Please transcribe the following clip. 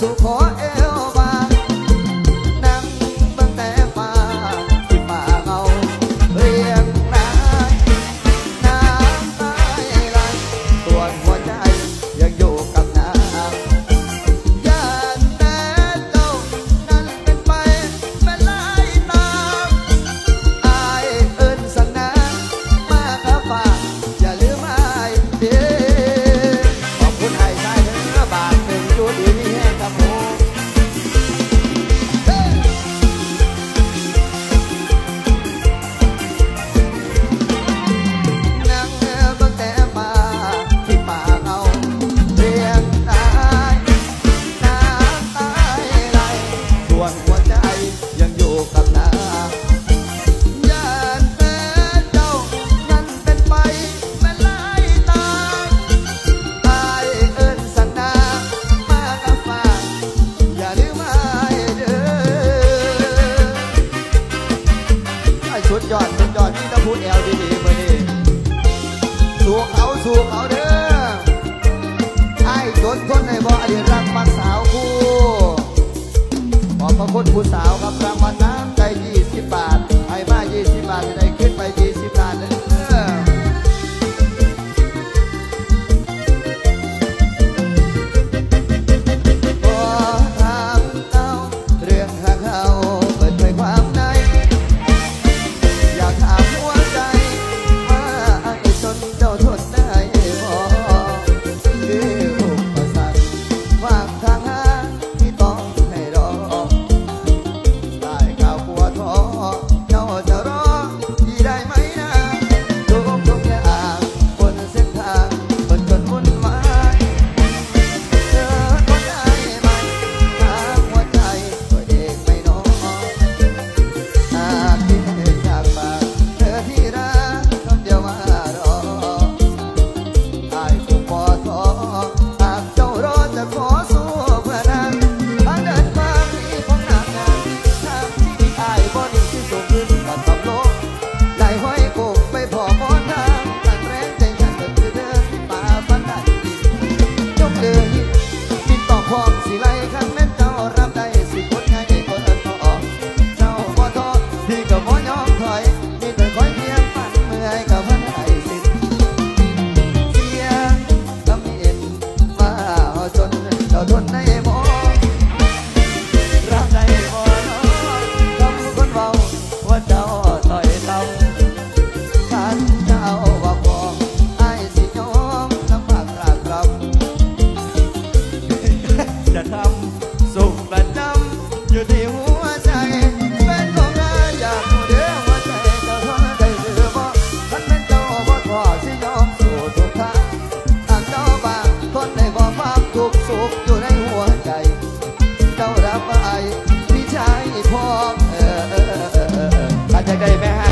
สุขอ เขาสู่เขาเด้อไอ้จนคนในบ่อดีรักมาสาวคู่ขอบพระคุณผู้สาวครับรางวัลนะ